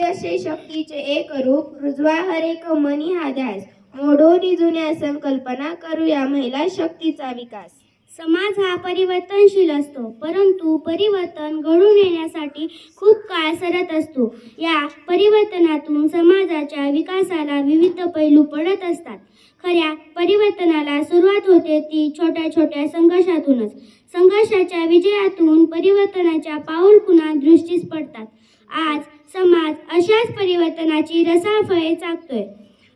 असे शक्तीचे एक रूप रुजवा हरेक मनी हा ध्यास. मोडोनी जुन्या संकल्पना करूया महिला शक्तीचा विकास. समाज हा परिवर्तनशील असतो परंतु परिवर्तन घडून येण्यासाठी खूप काळ सरत असतो. या परिवर्तनातून समाजाच्या विकासाला विविध पैलू पडत असतात. खऱ्या परिवर्तनाला सुरुवात होते ती छोट्या छोट्या संघर्षातूनच. संघर्षाच्या विजयातून परिवर्तनाच्या पाऊल पुन्हा दृष्टीस पडतात. आज समाज अशाच परिवर्तनाची रसाफळे चाकतोय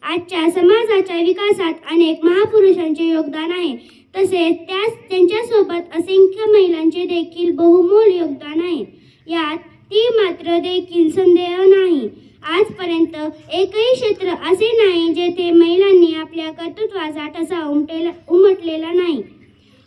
आजच्या समाजाच्या विकासात अनेक महापुरुषांचे योगदान आहे. तसेच त्याच त्यांच्यासोबत असंख्य महिलांचे देखील बहुमोल योगदान आहे. यात ती मात्र देखील संदेह नाही. आजपर्यंत एकही क्षेत्र असे नाही जेथे महिलांनी आपल्या कर्तृत्वाचा ठसा उमटेला उमटलेला नाही.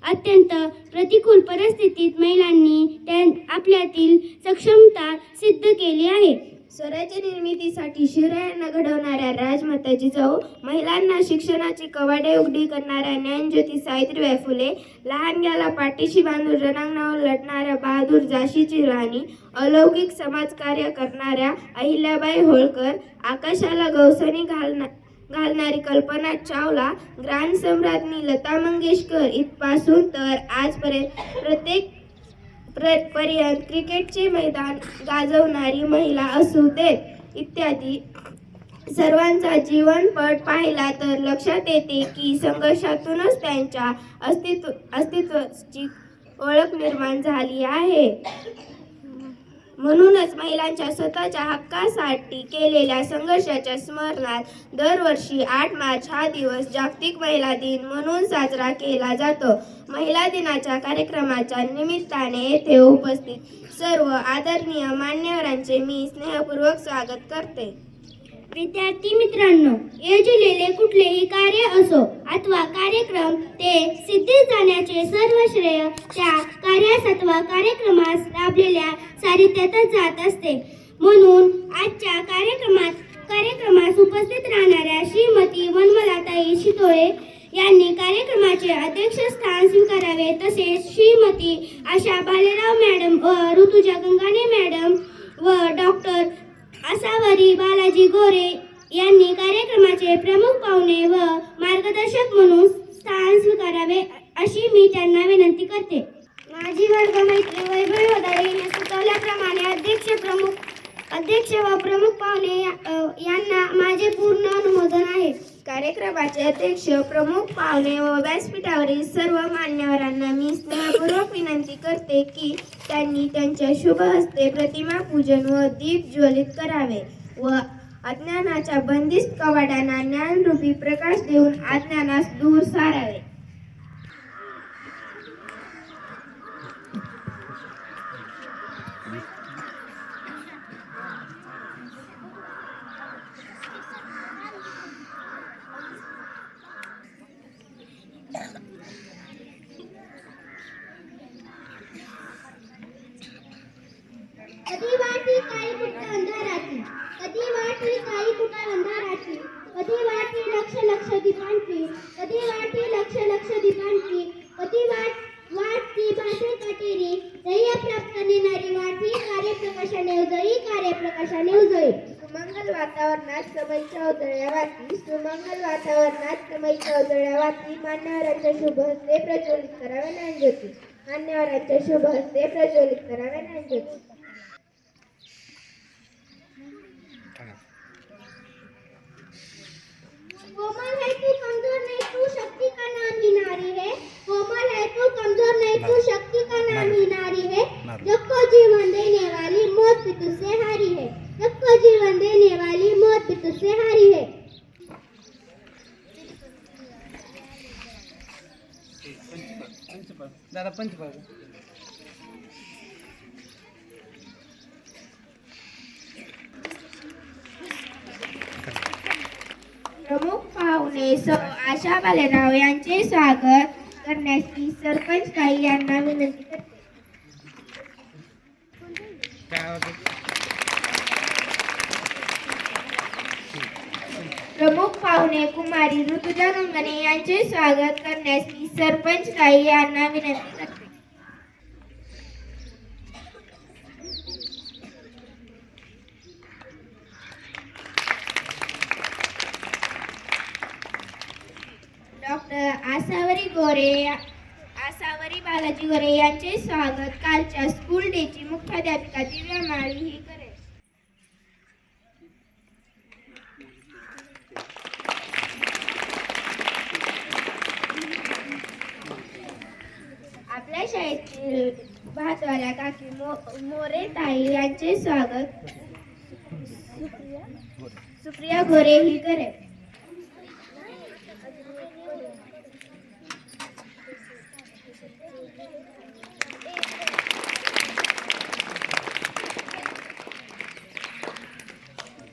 अत्यंत प्रतिकूल परिस्थितीत महिलांनी त्या आपल्यातील सक्षमता सिद्ध केली आहे. स्वराज्य निर्मितीसाठी शिवरायांना घडवणाऱ्या राजमाता जाऊ महिलांना शिक्षणाची कवाडे उघडी करणाऱ्या ज्ञानज्योती सावित्रीबाई फुले लहानग्याला पाठीशी बांधून रणांगणावर लढणाऱ्या बहादूर झाशीची राणी अलौकिक समाजकार्य करणाऱ्या अहिल्याबाई होळकर आकाशाला गवसणी घालणार घालणारी कल्पना चावला. ग्रँड सम्राज्ञी लता मंगेशकर इथपासून तर आजपर्यंत प्रत्येक प्र पर्यंत क्रिकेटचे मैदान गाजवणारी महिला असू देत इत्यादी. सर्वांचा जीवनपट पाहिला तर लक्षात येते की संघर्षातूनच त्यांच्या अस्तित्व अस्तित्वाची ओळख निर्माण झाली आहे. म्हणूनच महिलांच्या स्वतःच्या हक्कासाठी केलेल्या संघर्षाच्या स्मरणात दरवर्षी आठ मार्च हा दिवस जागतिक महिला दिन म्हणून साजरा केला जातो. महिला दिनाच्या कार्यक्रमाच्या निमित्ताने येथे उपस्थित सर्व आदरणीय मान्यवरांचे मी स्नेहपूर्वक स्वागत करते. विद्यार्थी मित्रांनो योजलेले कुठलेही कार्य असो अथवा कार्यक्रम ते सिद्धी जाण्याचे सर्व श्रेय त्या कार्यास अथवा कार्यक्रमास लाभलेल्या साहित्यातच जात असते. म्हणून आजच्या कार्यक्रमात कार्यक्रमास उपस्थित राहणाऱ्या श्रीमती वनमलाताई शितोळे यांनी कार्यक्रमाचे अध्यक्षस्थान स्वीकारावे तसेच श्रीमती आशा भालेराव मॅडम व ऋतुजा गंगाणे मॅडम व डॉक्टर आसावरी बालाजी गोरे यांनी कार्यक्रमाचे प्रमुख पाहुणे व मार्गदर्शक म्हणून स्थान स्वीकारावे अशी मी त्यांना विनंती करते. माझी वर्गमैत्री वैभव वदारे यांनी सुचवल्याप्रमाणे अध्यक्ष प्रमुख अध्यक्ष व प्रमुख पाहुणे यांना माझे पूर्ण अनुमोदन आहे. कार्यक्रमाचे अध्यक्ष प्रमुख पाहुणे व व्यासपीठावरील सर्व मान्यवरांना मी स्नेहपूर्वक विनंती करते की त्यांनी त्यांच्या शुभ हस्ते प्रतिमा पूजन व दीप ज्वलित करावे व अज्ञानाच्या बंदिस्त कवाडांना ज्ञानरूपी प्रकाश देऊन अज्ञानास दूर सारावे कधी वाटी काही कुठं अंधाराची कधी वाटी काही कुठं अंधाराची कधी वाटी लक्ष लक्ष दीपांची कधी वाटी लक्ष लक्ष दीपांची कधी वाट वाटती भाषे काटेरी ध्येय प्राप्त नेणारी वाटी कार्यप्रकाशाने उजळी कार्यप्रकाशाने उजळी सुमंगल वातावरणात समईच्या उजळ्या वाती सुमंगल वातावरणात समईच्या उजळ्या वाती मान्यवरांच्या शुभ हस्ते प्रज्वलित कराव्या ज्योती मान्यवरांच्या शुभ हस्ते प्रज्वलित कराव्या ज्योती कोमल है तू कमजोर नहीं तू शक्ति का नाम ही नारी है कोमल है तू कमजोर नहीं तू शक्ति का नाम ही नारी है जग को जीवन देने वाली मौत भी तुझसे हारी है जग को जीवन देने वाली मौत भी तुझसे हारी है दादा पंच पाहू प्रमुख पाहुणे सौ आशा बालेराव यांचे स्वागत करण्याची सरपंच काही यांना विनंती पाहुणे कुमारी ऋतुजा रंगणे यांचे स्वागत करण्यास मी सरपंच राई यांना विनंती करते. डॉक्टर आसावरी गोरे आसावरी बालाजी गोरे यांचे स्वागत. कालच्या स्कूल डेची मुख्याध्यापिका दिव्या माळी ही मोरे ताई यांचे स्वागत. सुप्रिया गोरे ही करे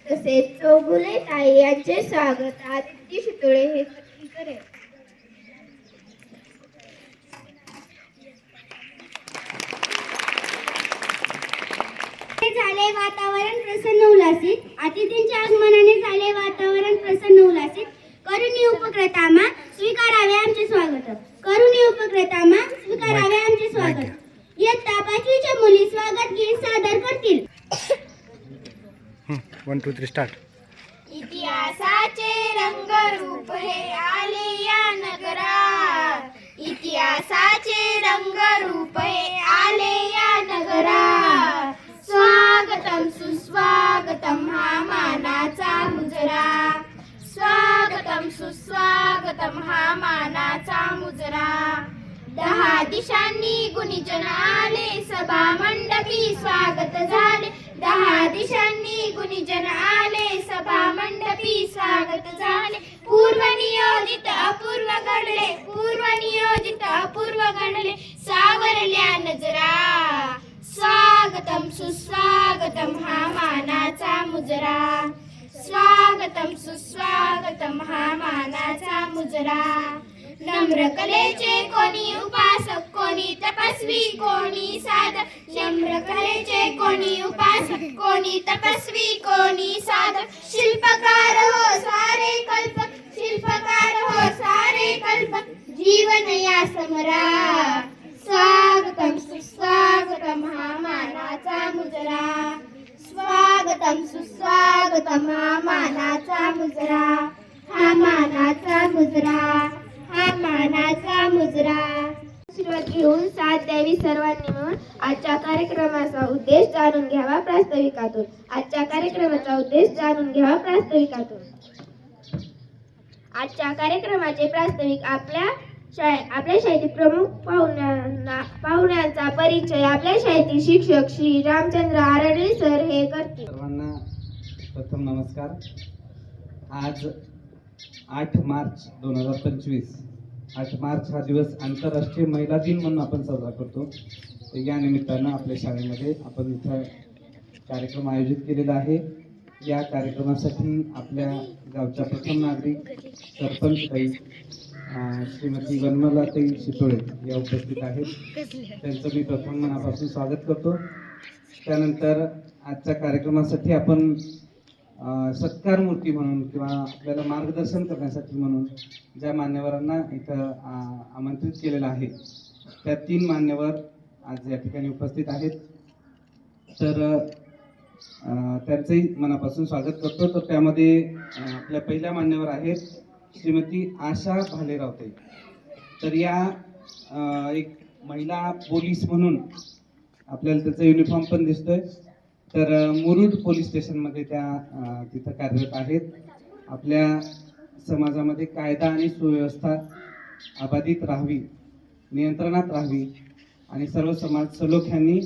तसेच चौगुले ताई यांचे स्वागत आदित्य शितोळे हे ही करेल झाले वातावरण प्रसन्न उल्हासित. अतिथींच्या आगमनाने झाले वातावरण प्रसन्न उल्हासित. करुणी उपक्रतामा स्वीकारावे आमचे स्वागत. करुणी उपक्रतामा स्वीकारावे आमचे स्वागत. इयत्ता पाचवीच्या मुली स्वागत गीत सादर करतील. वन टू थ्री स्टार्ट इतिहासाचे रंगरूप हे आले या नगरात. इतिहासाचे रंगरूप हे आले या नगरात. सुस्वागतम हा मानाचा मुजरा. स्वागतम सुस्वागतम हा मानाचा मुजरा. दहा दिशांनी गुणीजन आले सभा मंडपी स्वागत झाले. दहा दिशांनी गुणीजन आले सभा मंडपी स्वागत झाले. पूर्व कार्यक्रमाचा उद्देश जाणून घ्यावा प्रास्ताविकातून. आजच्या कार्यक्रमाचे प्रास्ताविक आपल्या शाळे आपल्या शाळेतील प्रमुख पाहुण्यांना पाहुण्यांचा परिचय आपल्या शाळेतील शिक्षक श्री रामचंद्र आरडे सर हे करतील. सर्वांना प्रथम नमस्कार. आज आठ मार्च दोन हजार पंचवीस. आठ मार्च हा दिवस आंतरराष्ट्रीय महिला दिन म्हणून आपण साजरा करतो. या निमित्तानं आपल्या शाळेमध्ये आपण इथं कार्यक्रम आयोजित केलेला आहे. या कार्यक्रमासाठी आपल्या गावच्या प्रथम नागरिक सरपंच ताई श्रीमती वनमलाताई शितोळे या उपस्थित आहेत. त्यांचं मी प्रथम मनापासून स्वागत करतो. त्यानंतर आजच्या कार्यक्रमासाठी आपण सत्कार मूर्ती म्हणून किंवा आपल्याला मार्गदर्शन करण्यासाठी म्हणून ज्या मान्यवरांना इथं आमंत्रित केलेलं आहे त्या तीन मान्यवर आज या ठिकाणी उपस्थित आहेत. तर त्यांचंही मनापासून स्वागत करतो. तर त्यामध्ये आपल्या पहिल्या मान्यवर आहेत श्रीमती आशा भालेरावते. तर या एक महिला पोलीस म्हणून आपल्याला त्याचा युनिफॉर्म पण दिसतोय. तर मुरुड पोलीस स्टेशनमध्ये त्या तिथं कार्यरत आहेत. आपल्या समाजामध्ये कायदा आणि सुव्यवस्था अबाधित राहावी नियंत्रणात राहावी आणि सर्व समाज सलोख्यांनी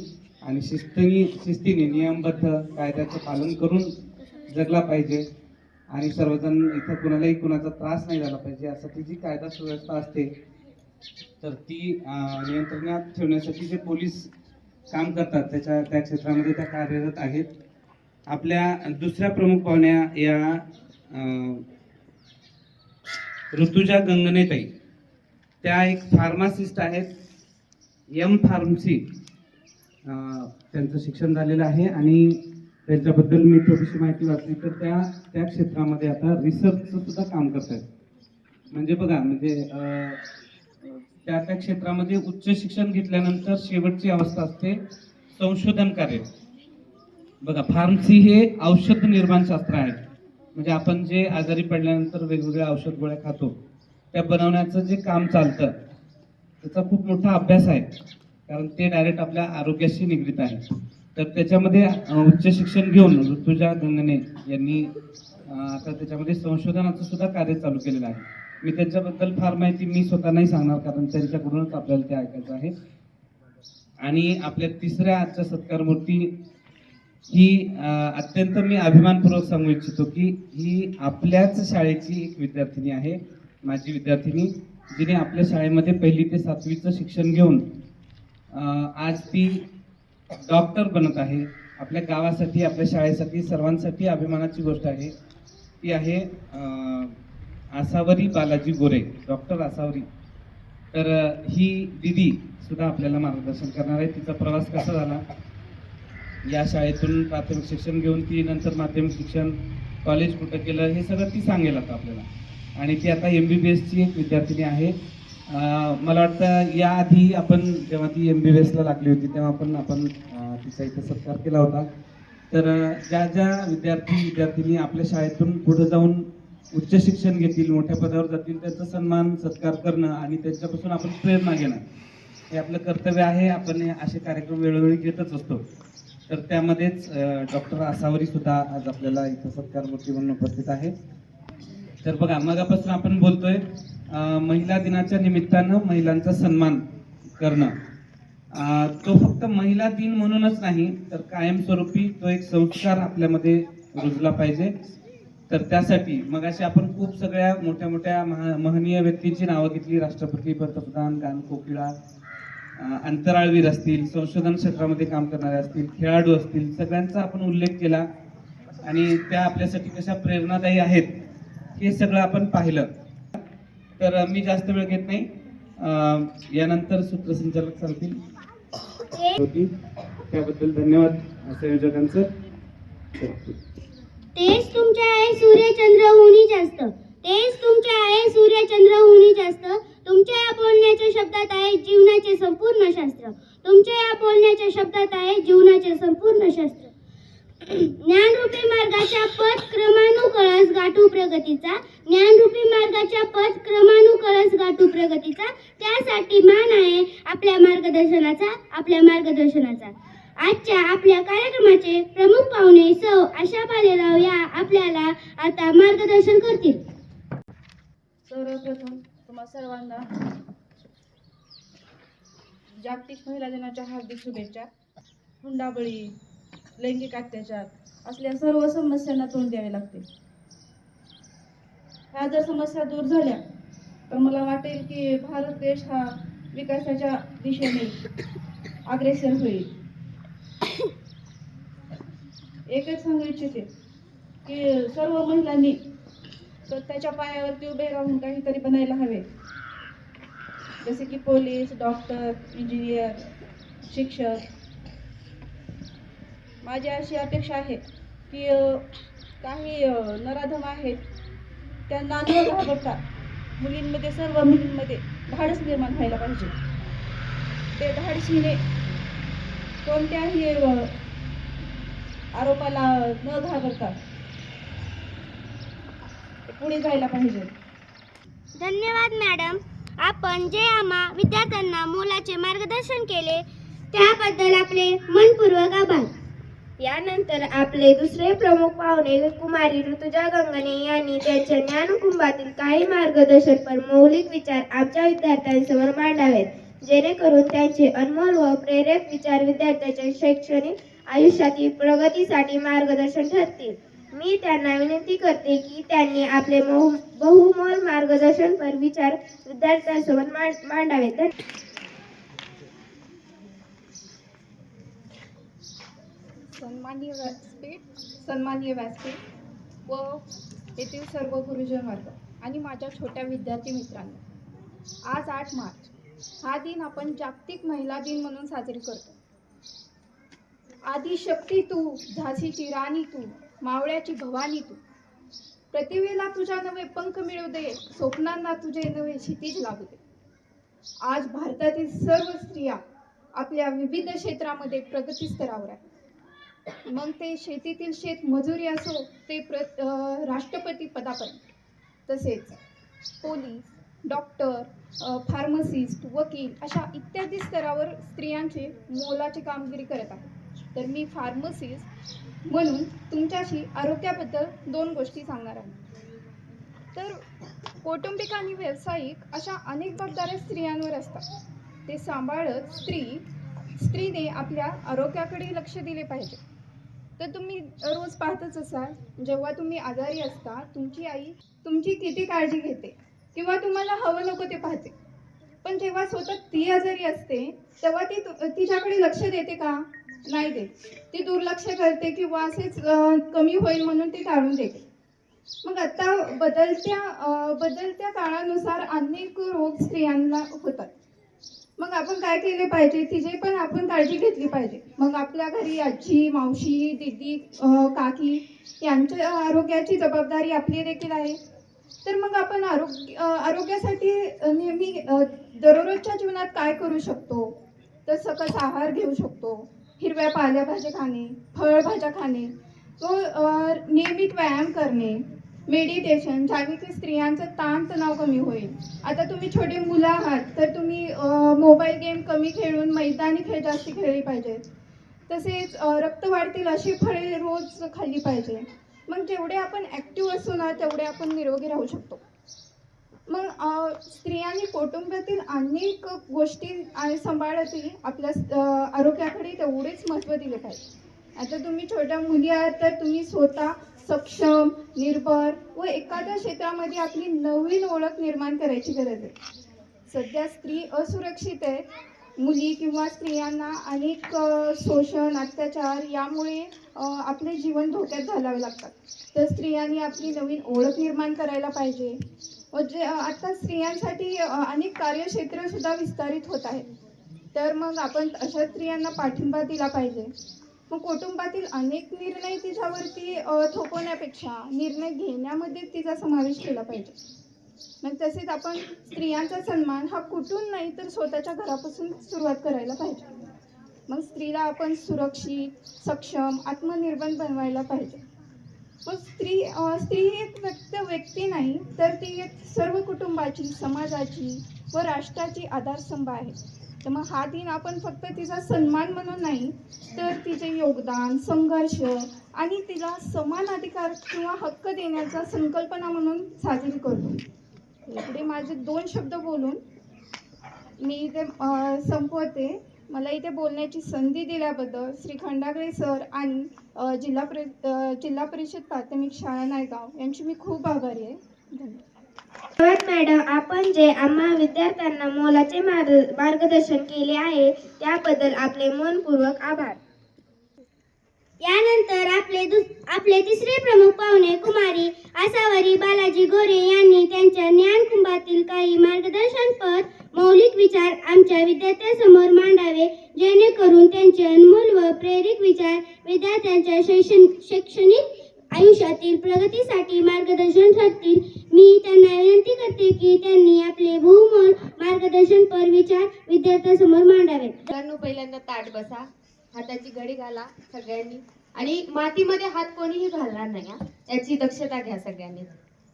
आणि शिस्तीने शिस्तीने नियमबद्ध कायद्याचं पालन करून जगला पाहिजे. आणि सर्वजण इथं कुणालाही कुणाचा त्रास नाही झाला पाहिजे यासाठी जी कायदा सुव्यवस्था असते तर ती नियंत्रणात ठेवण्यासाठी जे पोलीस काम करतात त्याच्या त्या क्षेत्रामध्ये त्या कार्यरत आहेत. आपल्या दुसऱ्या प्रमुख पाहुण्या या ऋतुजा गंगनेताई. त्या एक फार्मासिस्ट आहेत एम फार्मसी. त्यांचं शिक्षण झालेलं आहे आणि त्यांच्याबद्दल मी थोडीशी माहिती वाचली. तर त्या त्या क्षेत्रामध्ये आता रिसर्चचं सुद्धा काम करत आहेत म्हणजे बघा म्हणजे त्या त्या क्षेत्रामध्ये उच्च शिक्षण घेतल्यानंतर शेवटची अवस्था असते संशोधन कार्य. बघा फार्मसी हे औषध निर्माण शास्त्र आहे. म्हणजे आपण जे आजारी पडल्यानंतर वेगवेगळ्या औषध गोळ्या खातो त्या बनवण्याचं जे काम चालतं त्याचा खूप मोठा अभ्यास आहे. कारण ते डायरेक्ट आपल्या आरोग्याशी निगडीत आहे तर त्याच्यामध्ये उच्च शिक्षण घेऊन ऋतुजा गंगणे यांनी आता त्याच्यामध्ये संशोधनाचं सुद्धा कार्य चालू केलेलं आहे. मी त्यांच्याबद्दल फार माहिती मी स्वतः नाही सांगणार कारण त्यांच्याकडूनच आपल्याला ते ऐकायचं आहे. आणि आपल्या तिसऱ्या आजच्या सत्कार मूर्ती ही अत्यंत मी अभिमानपूर्वक सांगू इच्छितो की ही आपल्याच शाळेची एक विद्यार्थिनी आहे माझी विद्यार्थिनी जिने आपल्या शाळेमध्ये पहिली ते सातवीचं शिक्षण घेऊन आज ती डॉक्टर बनत आहे. आपल्या गावासाठी आपल्या शाळेसाठी सर्वांसाठी अभिमानाची गोष्ट आहे. ती आहे आसावरी बालाजी गोरे डॉक्टर आसावरी. तर ही दिदी सुद्धा आपल्याला मार्गदर्शन करणार आहे. तिचा प्रवास कसा झाला? या शाळेतून प्राथमिक शिक्षण घेऊन ती नंतर माध्यमिक शिक्षण कॉलेज कुठं केलं? हे सगळं ती सांगेल आता आपल्याला. आणि ती आता एम बी बी एसची एक विद्यार्थिनी आहे. मला वाटतं याआधी आपण जेव्हा ती एम बी बी एसला लागली होती तेव्हा पण आपण तिचा इथे सत्कार केला होता. तर ज्या ज्या विद्यार्थी विद्यार्थिनी आपल्या शाळेतून पुढे जाऊन उच्च शिक्षण घेतील मोठ्या पदावर जातील त्यांचा सन्मान सत्कार करणं आणि त्यांच्यापासून आपण प्रेरणा घेणं हे आपलं कर्तव्य आहे. आपण हे असे कार्यक्रम वेळोवेळी घेतच असतो. तर त्यामध्येच डॉक्टर आसावरी सुद्धा आज आपल्याला इथं सत्कार मूर्ती म्हणून उपस्थित आहे तर बघा मगापासून आपण बोलतोय महिला दिनाच्या निमित्तानं महिलांचा सन्मान करणं. तो फक्त महिला दिन म्हणूनच नाही तर कायमस्वरूपी तो एक संस्कार आपल्यामध्ये रुजला पाहिजे. तर त्यासाठी मग अशी आपण खूप सगळ्या मोठ्या मोठ्या महा महनीय व्यक्तींची नावं घेतली. राष्ट्रपती पंतप्रधान गान कोकिळा अंतराळवीर असतील संशोधन क्षेत्रामध्ये काम करणारे असतील खेळाडू असतील सगळ्यांचा आपण उल्लेख केला. आणि त्या आपल्यासाठी कशा प्रेरणादायी आहेत हे सगळं आपण पाहिलं. तर मी जास्त वेळ घेत नाही. यानंतर सूत्रसंचालक सांगतील. होती. त्याबद्दल धन्यवाद संयोजकांचं तेच तुमच्या आहे सूर्यचंद्रहुनी जास्त. तेच तुमच्या आहे सूर्यचंद्रहुनी जास्त. तुमच्या या बोलण्याच्या शब्दात आहे जीवनाचे संपूर्ण शास्त्र. तुमच्या या बोलण्याच्या शब्दात आहे जीवनाचे संपूर्ण शास्त्र. ज्ञानरूपी मार्गाच्या पथ क्रमानुकळस गाठू प्रगतीचा. ज्ञानरूपी मार्गाच्या पथ क्रमानुकळस गाठू प्रगतीचा. त्यासाठी मान आहे आपल्या मार्गदर्शनाचा आपल्या मार्गदर्शनाचा. आजच्या आपल्या कार्यक्रमाचे प्रमुख पाहुणे सौ आशा पालेराव या आपल्याला आता मार्गदर्शन करतील. सर्वप्रथम तुम्हा सर्वांना जागतिक महिला दिनाच्या हार्दिक शुभेच्छा. हुंडाबळी लैंगिक अत्याचार असल्या सर्व समस्यांना तोंड द्यावे लागते. ह्या जर समस्या दूर झाल्या तर मला वाटेल की भारत देश हा विकासाच्या दिशेने अग्रेसर होईल. एकच सांगू इच्छिते की सर्व महिलांनी स्वतःच्या पायावरती उभे राहून काहीतरी बनायला हवे. जसे की पोलीस डॉक्टर इंजिनियर शिक्षक माझी अशी अपेक्षा आहे की काही नराधम आहेत त्यांना न घाबरता मुलींमध्ये सर्व मुलींमध्ये धाडस निर्माण व्हायला पाहिजे. ते धाडशीने कोणत्याही आरोपाला न घाबरता पुढे जायला पाहिजे. धन्यवाद मॅडम. आपण जे आम्हा विद्यार्थ्यांना मोलाचे मार्गदर्शन केले त्याबद्दल आपले मनपूर्वक आभार. यानंतर आपले दुसरे प्रमुख पाहुणे कुमारी ऋतुजा गंगणे यांनी त्यांच्या ज्ञानकुंभातील काही मार्गदर्शनपर मौलिक विचार आमच्या विद्यार्थ्यांसमोर मांडावेत. जेणेकरून त्यांचे अनमोल व प्रेरक विचार विद्यार्थ्यांच्या शैक्षणिक आयुष्यातील प्रगतीसाठी मार्गदर्शन ठरतील. मी त्यांना विनंती करते की त्यांनी आपले बहु बहुमोल मार्गदर्शनपर विचार विद्यार्थ्यांसमोर मांड मांडावेत. सन्माननीय व्यासपीठ सन्माननीय व्यासपीठ व येथील सर्व गुरुजन वर्ग आणि माझ्या छोट्या विद्यार्थी मित्रांनो आज आठ मार्च. हा दिन आपण जागतिक महिला दिन म्हणून साजरी करतो. आदी शक्ती तू झाशीची राणी तू मावळ्याची भवानी तू. प्रतिभेला तुझ्या नवे पंख मिळू दे स्वप्नांना तुझे नवे क्षितिज लागू दे. आज भारतातील सर्व स्त्रिया आपल्या विविध क्षेत्रामध्ये प्रगती स्तरावर आहेत. मग ते शेतीतील शेत मजुरी असो ते प्र राष्ट्रपती पदापर्यंत. तसेच पोलीस डॉक्टर फार्मसिस्ट वकील अशा इत्यादी स्तरावर स्त्रियांचे मोलाची कामगिरी करत आहे तर मी फार्मसिस्ट म्हणून तुमच्याशी आरोग्याबद्दल दोन गोष्टी सांगणार आहे. तर कौटुंबिक आणि व्यावसायिक अशा अनेक जबाबदाऱ्या स्त्रियांवर असतात. ते सांभाळत स्त्री स्त्रीने आपल्या आरोग्याकडे लक्ष दिले पाहिजे. तर तुम्ही रोज पाहतच असाल जेव्हा तुम्ही आजारी असता तुमची आई तुमची किती काळजी घेते? किंवा तुम्हाला हवं नको ते पाहते. पण जेव्हा स्वतः ती आजारी असते तेव्हा ती तु- तिच्याकडे लक्ष देते का? नाही देत. ती दुर्लक्ष करते किंवा असेच कमी होईल म्हणून ती टाळून देते. मग आता बदलत्या बदलत्या काळानुसार अनेक रोग स्त्रियांना होतात. मग आपण काय केले पाहिजे? तिचे पण आपण काळजी घेतली पाहिजे. मग आपल्या घरी आजी मावशी दीदी काकी यांच्या आरोग्याची जबाबदारी आपली देखील आहे. तर मग आपण आरोग्य आरोग्यासाठी नेहमी दररोजच्या जीवनात काय करू शकतो? तर सकस आहार घेऊ शकतो. हिरव्या पालेभाज्या खाणे फळभाज्या खाणे. तो नियमित व्यायाम करणे. मेडिटेशन ज्याने की स्त्रियांचं ताणतणाव कमी होईल. आता तुम्ही छोटे मुलं आहात तर तुम्ही मोबाईल गेम कमी खेळून मैदानी खेळ जास्त खेळले पाहिजेत. तसेच रक्त वाढतील अशी फळे रोज खाल्ली पाहिजे. मग जेवढे आपण ॲक्टिव्ह असू ना तेवढे आपण निरोगी राहू शकतो. मग स्त्रियांनी कुटुंबातील अनेक गोष्टी आणि आपल्या आरोग्याकडे तेवढेच महत्त्व दिले पाहिजे. आता तुम्ही छोट्या मुली आहात तर तुम्ही स्वतः सक्षम निर्भर व एखाद्या क्षेत्रामध्ये आपली नवीन ओळख निर्माण करायची गरज आहे. सध्या स्त्री असुरक्षित आहे. मुली किंवा स्त्रियांना अनेक शोषण अत्याचार यामुळे आपले जीवन धोक्यात घालावे लागतात. तर स्त्रियांनी आपली नवीन ओळख निर्माण करायला पाहिजे. व जे आता स्त्रियांसाठी अनेक कार्यक्षेत्रसुद्धा विस्तारित होत आहेत. तर मग आपण अशा स्त्रियांना पाठिंबा दिला पाहिजे. मग कुटुंबातील अनेक निर्णय तिच्यावरती थोपवण्यापेक्षा निर्णय घेण्यामध्ये तिचा समावेश केला पाहिजे. मग तसेच आपण स्त्रियांचा सन्मान हा कुठून नाही तर स्वतःच्या घरापासून सुरुवात करायला पाहिजे. मग स्त्रीला आपण सुरक्षित सक्षम आत्मनिर्भर बनवायला पाहिजे. मग स्त्री स्त्री ही एक व्यक्त व्यक्ती नाही तर ती एक सर्व कुटुंबाची समाजाची व राष्ट्राची आधारस्तंभ आहे. तर मग हा दिन आपण फक्त तिचा सन्मान म्हणून नाही तर तिचे योगदान संघर्ष आणि तिला समान अधिकार किंवा हक्क देण्याचा संकल्पना म्हणून साजरी करतो. इकडे माझे दोन शब्द बोलून मी इथे संपवते. मला इथे बोलण्याची संधी दिल्याबद्दल श्री खंडागळे सर आणि जिल्हा परि जिल्हा परिषद प्राथमिक शाळा नायगाव यांची मी खूप आभारी आहे. धन्यवाद. मॅडम आपण जे आम्हा विद्यार्थ्यांना मोलाचे मार्ग मार्गदर्शन केले आहे त्याबद्दल आपले मनपूर्वक आभार. यानंतर आपले दुस आपले तिसरे प्रमुख पाहुणे कुमारी आसावरी बालाजी गोरे यांनी त्यांच्या ज्ञानकुंभातील काही मार्गदर्शनपर मौलिक विचार आमच्या विद्यार्थ्यांसमोर मांडावे जेणेकरून त्यांचे अनमोल व प्रेरित विचार विद्यार्थ्यांच्या शैक्षणिक शैक्षणिक आयुष्यातील प्रगतीसाठी मार्गदर्शन ठरतील. मी त्यांना विनंती करते की त्यांनी आपले बहुमोल मार्गदर्शनपर विचार विद्यार्थ्यांसमोर मांडावे. पहिल्यांदा ताट बसा. हाताची घडी घाला सगळ्यांनी. आणि मातीमध्ये हात कोणीही घालणार नाही हा. याची दक्षता घ्या सगळ्यांनी.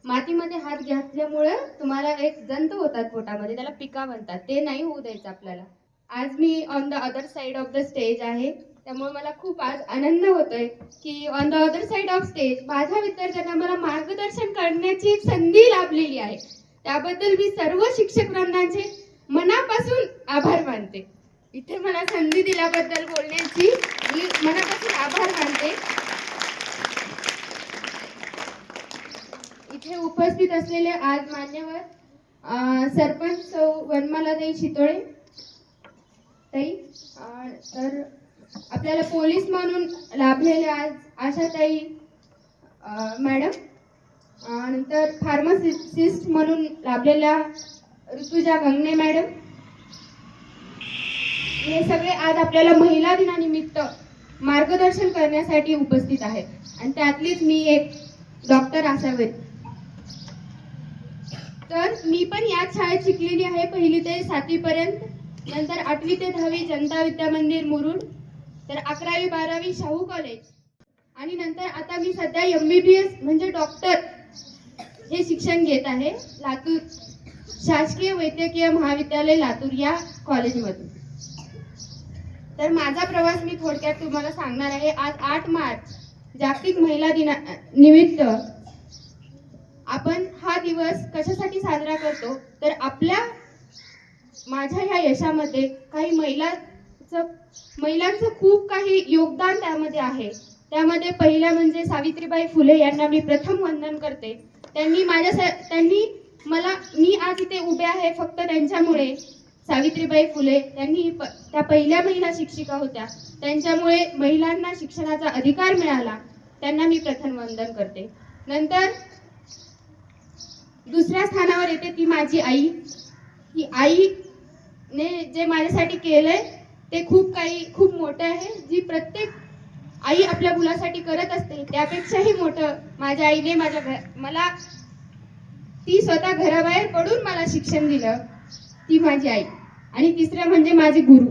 मातीमध्ये हात घातल्यामुळं तुम्हाला एक जंत होतात पोटामध्ये त्याला पिका म्हणतात. ते नाही होऊ द्यायचं आपल्याला. आज मी on the other side of the stage आहे. त्यामुळे मला खूप आज आनंद होतोय की on the other side of stage माझ्या विद्यार्थ्यांना मला मार्गदर्शन करण्याची एक संधी लाभलेली आहे. त्याबद्दल मी सर्व शिक्षक वृंदांचे मनापासून आभार मानते. इथे मला संधी दिल्याबद्दल बोलण्याची मी मनापासून आभार मानते. इथे उपस्थित असलेले आज मान्यवर सरपंच सौ वनमालाताई शितोळे ताई तर आपल्याला पोलीस म्हणून लाभलेले आज आशाताई मॅडम नंतर फार्मासिस्ट म्हणून लाभलेल्या ऋतुजा गंगणे मॅडम. हे सगळे आज आपल्याला महिला दिनानिमित्त मार्गदर्शन करण्यासाठी उपस्थित आहेत. आणि त्यातलीच मी एक डॉक्टर असावेत तर मी पण याच शाळेत शिकलेली आहे. पहिली ते सातवीपर्यंत नंतर आठवी ते दहावी जनता विद्या मंदिर मुरुड तर अकरावी बारावी शाहू कॉलेज आणि नंतर आता मी सध्या एम बी बी एस म्हणजे डॉक्टर हे शिक्षण घेत आहे लातूर. शासकीय वैद्यकीय महाविद्यालय लातूर या कॉलेजमधून तर माझा प्रवास मी थोडक्यात तुम्हाला सांगणार आहे. आज आठ मार्च जागतिक महिला दिना निमित्त आपण हा दिवस कशासाठी साजरा करतो? तर आपल्या माझ्या ह्या यशामध्ये काही महिला महिलांचं खूप काही योगदान त्यामध्ये आहे. त्यामध्ये पहिल्या म्हणजे सावित्रीबाई फुले यांना मी प्रथम वंदन करते. त्यांनी माझ्या त्यांनी मला मी आज इथे उभे आहे फक्त त्यांच्यामुळे. सावित्रीबाई फुले त्यांनी प- त्या पहिल्या महिला शिक्षिका होत्या. त्यांच्यामुळे महिलांना शिक्षणाचा अधिकार मिळाला. त्यांना मी प्रथम वंदन करते. नंतर दुसऱ्या स्थानावर येते ती माझी आई. ही आईने जे माझ्यासाठी केलंय ते खूप काही खूप मोठं आहे जी प्रत्येक आई आपल्या मुलासाठी करत असते त्यापेक्षाही मोठं माझ्या आईने माझ्या घर मला ती स्वतः घराबाहेर पडून मला शिक्षण दिलं ती माझी आई. आणि तिसरं म्हणजे माझे गुरु.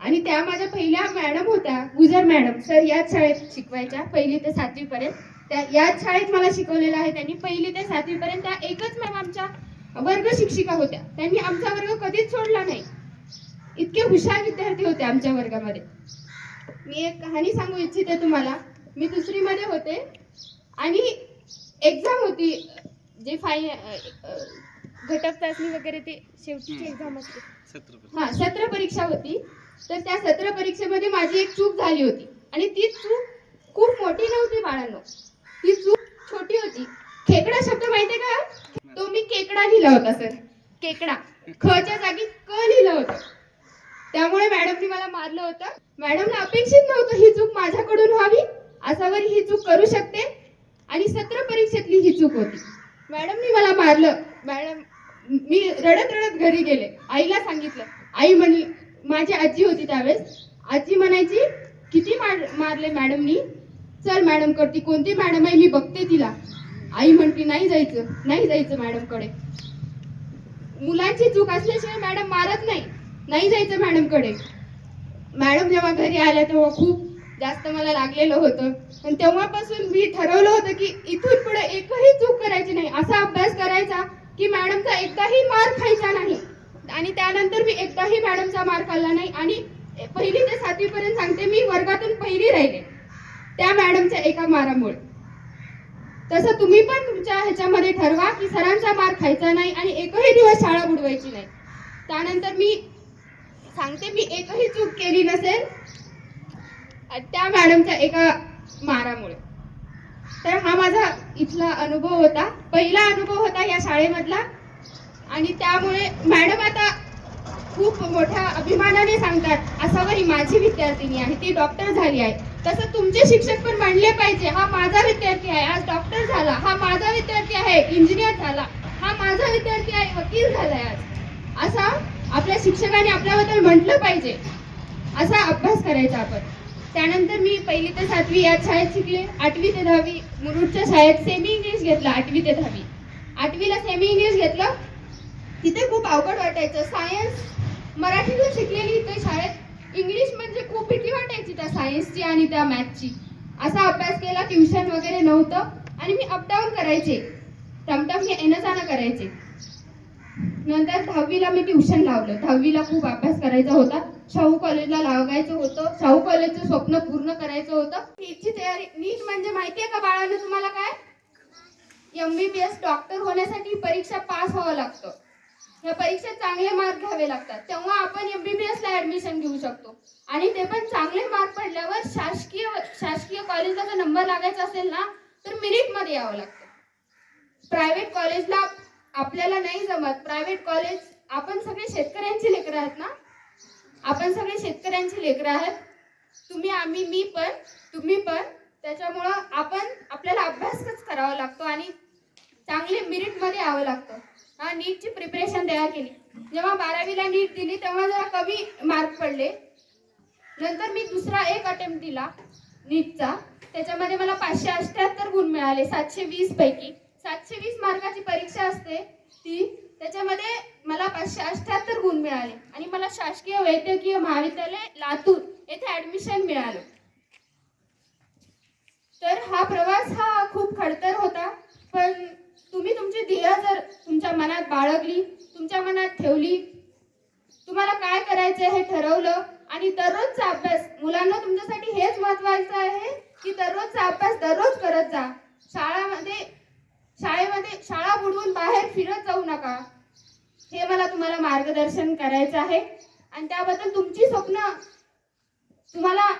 आणि त्या माझ्या पहिल्या मॅडम होत्या गुजर मॅडम. सर याच शाळेत शिकवायच्या पहिली ते सातवीपर्यंत. त्या याच शाळेत मला शिकवलेलं आहे त्यांनी पहिली ते सातवीपर्यंत त्या एकच मॅम आमच्या वर्ग शिक्षिका होत्या. त्यांनी आमचा वर्ग कधीच सोडला नाही. इतके हुशार विद्यार्थी होते आमच्या वर्गामध्ये. मी एक कहाणी सांगू इच्छिते तुम्हाला. मी दुसरीमध्ये होते आणि एक्झाम होती. जे फाय घटक चाचणी वगैरे ते शेवटची एक्झाम असते. हा सत्र परीक्षा होती. तर त्या सत्र परीक्षेमध्ये माझी एक चूक झाली होती. आणि ती चूक खूप मोठी नव्हती बाळांनो. ती चूक छोटी होती. खेकडा शब्द माहितीये का? तो मी केकडा लिहिला होता सर. केकडा. खच्या जागी क लिहिलं होतं. त्यामुळे मॅडमनी मला मारलं होतं. मॅडमला अपेक्षित नव्हतं ही चूक माझ्याकडून व्हावी. असावर ही चूक करू शकते आणि सत्र परीक्षेतली ही चूक होती. मॅडमनी मला मारलं. मॅडम मी रडत रडत घरी गेले. आईला सांगितलं. आई म्हणली माझी आजी होती त्यावेळेस. आजी म्हणायची किती मार मारले मॅडमनी? चल मॅडम करती कोणती मॅडम आहे मी बघते तिला. आई म्हणती नाही जायचं नाही जायचं मॅडमकडे. मुलांची चूक असल्याशिवाय मॅडम मारत नाही. नाही जायचं मॅडमकडे. मॅडम जेव्हा घरी आल्या तेव्हा खूप जास्त मला लागलेलं होतं. आणि तेव्हापासून मी ठरवलं होतं की इथून पुढे एकही चूक करायची नाही. असा अभ्यास करायचा की मॅडमचा एकदाही मार खायचा नाही. आणि त्यानंतर मी एकदाही मॅडमचा मार खाल्ला नाही. आणि पहिली ते सातवीपर्यंत सांगते मी वर्गातून पहिली राहिले त्या मॅडमच्या एका मारामुळे. तसं तुम्ही पण तुमच्या ह्याच्यामध्ये ठरवा की सरांचा मार खायचा नाही आणि एकही दिवस शाळा बुडवायची नाही. त्यानंतर मी सांगते मी एकही चूक केली नसेल. त्या मॅडमच्या एका मारामुळे. तर हा माझा इथला अनुभव होता. पहिला अनुभव होता या शाळेमधला. आणि त्यामुळे मॅडम आता खूप मोठ्या अभिमानाने सांगतात असावं ही माझी विद्यार्थिनी आहे ती डॉक्टर झाली आहे. तसं तुमचे शिक्षक पण म्हणले पाहिजे हा माझा विद्यार्थी आहे आज डॉक्टर झाला हा माझा विद्यार्थी आहे इंजिनियर झाला हा माझा विद्यार्थी आहे वकील झालाय आज. असा आपल्या शिक्षकाने आपल्याबद्दल म्हटलं पाहिजे. असा अभ्यास करायचा आपण. त्यानंतर मी पहिली ते सातवी याच शाळेत शिकले. आठवी ते दहावी मुरुडच्या शाळेत सेमी इंग्लिश घेतलं. आठवी ते दहावी. आठवीला सेमी इंग्लिश घेतलं. तिथे खूप अवघड वाटायचं. सायन्स मराठीतून शिकलेली इथे शाळेत इंग्लिश म्हणजे खूप भीती वाटायची त्या सायन्सची आणि त्या मॅथची असा अभ्यास केला. ट्युशन वगैरे नव्हतं. आणि मी अपडाऊन करायचे. टमटम हे येणं जाणं करायचे. नंतर दहावीला मी ट्युशन लावलं. दहावीला खूप अभ्यास करायचा होता. शाहू कॉलेजला लागायचं होतं. शाहू कॉलेजचं स्वप्न पूर्ण करायचं होतं. नीटची तयारी नीट म्हणजे माहिती आहे का बाळानं तुम्हाला काय? M B B S doctor होण्यासाठी परीक्षा पास व्हावं लागतं. या परीक्षेत चांगले मार्क घ्यावे लागतात. तेव्हा आपण एम बी बी एसला ऍडमिशन घेऊ शकतो. आणि ते पण चांगले मार्क पडल्यावर शासकीय शासकीय कॉलेजला जर नंबर लागायचा असेल ना तर मिरिटमध्ये यावं लागतं. प्रायव्हेट कॉलेजला आपल्याला नाही जमत. प्रायव्हेट कॉलेज आपण सगळे शेतकऱ्यांची लेकरं आहेत ना? आपण सगळे शेतकऱ्यांची लेकरं आहेत. तुम्ही आम्ही मी पण तुम्ही पण. त्याच्यामुळं आपण आपल्याला अभ्यासच करावा लागतो आणि चांगले मिरिटमध्ये यावं लागतं. हा नीटची प्रिपरेशन द्या केली. जेव्हा बारावीला नीट दिली तेव्हा जरा कमी मार्क पडले. नंतर मी दुसरा एक अटेम्प्ट दिला नीटचा. त्याच्यामध्ये मला पाचशे अठ्ठ्याहत्तर गुण मिळाले सातशे वीस पैकी. सातशे वीस मार्काची परीक्षा असते ती. त्याच्यामध्ये मला पाचशे अठ्ठ्याहत्तर गुण मिळाले आणि मला शासकीय वैद्यकीय महाविद्यालय लातूर येथे ऍडमिशन मिळालं. तर हा प्रवास हा खूप खडतर होता पण तुम्ही तुमची ध्येय जर तुमच्या मनात बाळगली तुमच्या मनात ठेवली तुम्हाला काय करायचं हे ठरवलं आणि दररोजचा अभ्यास मुलांना तुमच्यासाठी हेच महत्वाचं आहे की दररोजचा अभ्यास दररोज करत जा. शाळेमध्ये शाळा बुडवून बाहेर फिरत जाऊ नका. हे मला तुम्हाला मार्गदर्शन करायचं आहे. आणि त्याबद्दल तुमची स्वप्न तुम्हाला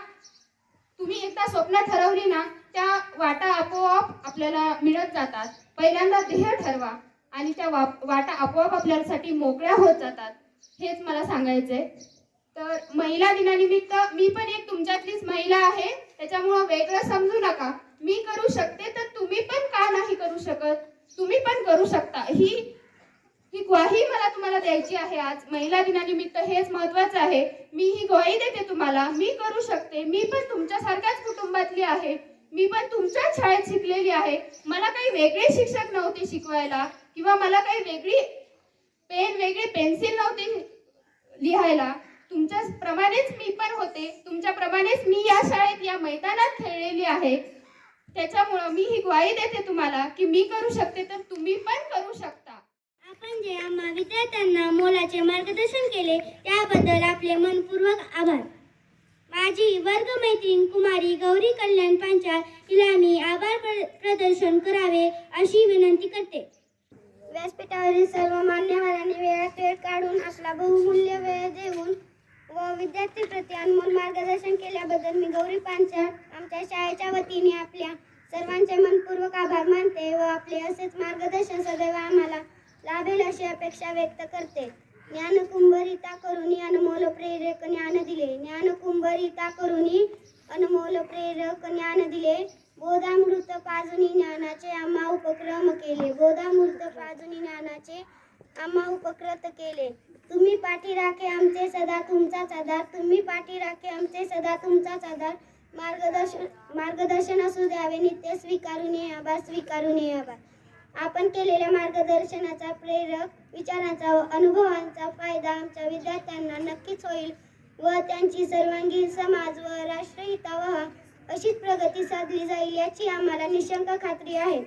तुम्ही एकदा स्वप्न ठरवली ना त्या वाटा आपोआप आपल्याला मिळत जातात. पहिल्यांदा ध्येय ठरवा आणि त्या वा- वाटा आपोआप आपल्यासाठी मोकळ्या होत जातात. हेच मला सांगायचंय. तर महिला दिनानिमित्त मी पण एक तुमच्यातलीच महिला आहे. त्याच्यामुळं वेगळं समजू नका. मी करू शकते तर तुम्ही पण का नाही करू शकत? तुम्ही पण करू शकता. ही ही ग्वाही मला तुम्हाला द्यायची आहे आज. महिला दिनानिमित्त हेच महत्वाचं आहे. मी ही ग्वाही देते तुम्हाला. मी करू शकते. मी पण तुमच्यासारख्याच कुटुंबातली आहे. मी पण तुमच्याच शाळेत शिकलेली आहे. मला काही वेगळे शिक्षक नव्हते शिकवायला किंवा मला काही वेगळी पेन वेगळी पेन्सिल नव्हती लिहायला. तुमच्याच प्रमाणेच मी पण होते. तुमच्याप्रमाणेच मी या शाळेत या मैदानात खेळलेली आहे. त्याच्यामुळं मी ही ग्वाही देते तुम्हाला की मी करू शकते तर तुम्ही पण करू शकता. आपण जे आम्हा विद्यार्थ्यांना मोलाचे मार्गदर्शन केले त्याबद्दल आपले मनपूर्वक आभार. माझी वर्गमैत्रीण कुमारी गौरी कल्याण पांचाळ हिला मी आभार प्र- प्रदर्शन करावे अशी विनंती करते. व्यासपीठावरील सर्व मान्यवरांनी वेळात वेळ काढून आपला बहुमूल्य वेळ देऊन व विद्यार्थीप्रती अनमोल मार्गदर्शन केल्याबद्दल मी गौरी पांचाळ आमच्या शाळेच्या वतीने आपल्या सर्वांचे मनपूर्वक आभार मानते व आपले असेच मार्गदर्शन सदैव आम्हाला लाभेल अशी अपेक्षा व्यक्त करते. ज्ञानकुंभरिता करुणी अनमोल प्रेरक ज्ञान दिले. ज्ञानकुंभरिता करुणी अनमोल प्रेरक ज्ञान दिले. बोधामृत पाजुनी ज्ञानाचे आम्हा उपक्रम केले. बोधामृत पाजुनी ज्ञानाचे आम्हा उपकृत केले. तुम्ही पाठी राखे आमचे सदा तुमचाच आधार तुम्ही पाठी राखे आमचे सदा तुमचाच आधार मार्गदर्शन मार्गदर्शन असू द्यावे नित्य स्वीकारून ये आभार स्वीकारून ये आभार आपण केलेल्या मार्गदर्शनाचा प्रेरक विचारांचा व अनुभवांचा फायदा आमच्या विद्यार्थ्यांना नक्कीच होईल व त्यांची सर्वांगीण समाज व राष्ट्रहितावह अशीच प्रगती साधली जाईल याची आम्हाला निशंक खात्री आहे.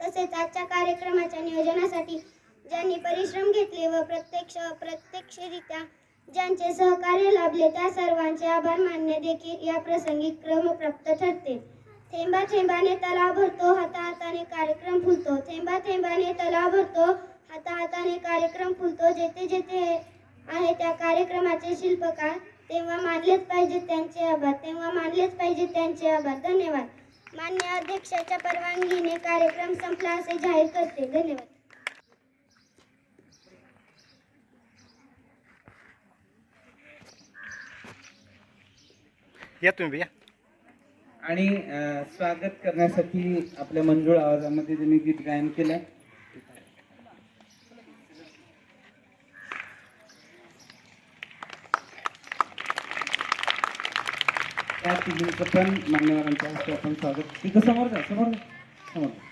तसेच आजच्या कार्यक्रमाच्या नियोजनासाठी ज्यांनी परिश्रम घेतले व प्रत्यक्ष अप्रत्यक्षरित्या ज्यांचे सहकार्य लाभले त्या सर्वांचे आभार मानणे देखील या प्रसंगी क्रमप्राप्त ठरते. थेंबा थेंबाने तलाव भरतो हाता हाताने कार्यक्रम फुलतो. थेंबा थेंबाने तलाव भरतो हाता हाताने कार्यक्रम फुलतो. जेथे जेथे आहे त्या कार्यक्रमाचे शिल्पकार तेव्हा मानलेच पाहिजे त्यांचे आभार. तेव्हा मानलेच पाहिजे त्यांचे आभार. धन्यवाद. मान्य अध्यक्षाच्या परवानगीने कार्यक्रम संपला असे जाहीर करते. धन्यवाद. या तुम्ही भैया आणि अं, स्वागत करण्यासाठी आपल्या मंजूळ आवाजामध्ये त्यांनी गीत गायन केलं त्या तिघींचं पण मान्यवरांच्या हस्ते आपण स्वागत तिथं समोर जा समोर जा. समोर जा.